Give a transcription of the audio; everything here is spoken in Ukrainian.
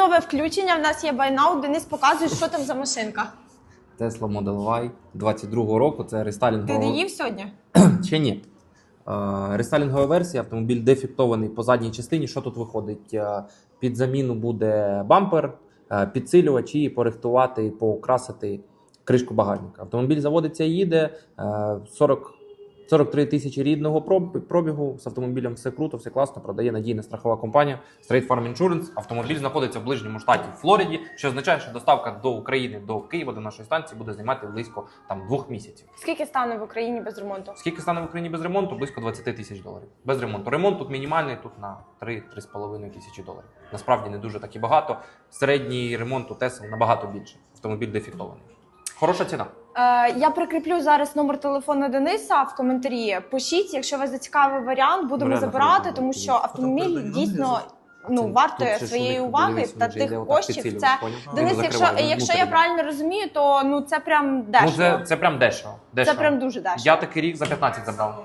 нове включення. В нас є байнау. Денис показує, що там за машинка. Tesla Model Y 22-го року. Це Ти рестайлінгова... не їв сьогодні? Ще ні. Е, Рестайлінгова версія, автомобіль дефектований по задній частині. Що тут виходить? Е, Під заміну буде бампер, е, підсилювач і порихтувати, покрасити кришку багажника. Автомобіль заводиться і їде е, 40, 43 тисячі рідного пробігу. З автомобілем все круто, все класно. Продає надійна страхова компанія Straight Farm Insurance. Автомобіль знаходиться в ближньому штаті Флориді, що означає, що доставка до України до Києва до нашої станції буде займати близько там двох місяців. Скільки стане в Україні без ремонту? Скільки стане в Україні без ремонту? Близько 20 тисяч доларів. Без ремонту. Ремонт тут мінімальний, тут на 3-3,5 тисячі доларів. Насправді не дуже так і багато. Середній ремонт у Тесла набагато більше. Автомобіль дефектований. Хороша ціна. Е, я прикріплю зараз номер телефону Дениса в коментарі. Пишіть, якщо вас зацікавив варіант, будемо Варіант забирати, тому що є. автомобіль дійсно ну вартує ще ж своєї у них, уваги дивись, та він же йде тих отак коштів. Це поняв? Денис, якщо, якщо я правильно розумію, то ну це прям Ну, це, це прям дешево. це дешево. прям дуже дешево. Я такий рік за 15 забрав.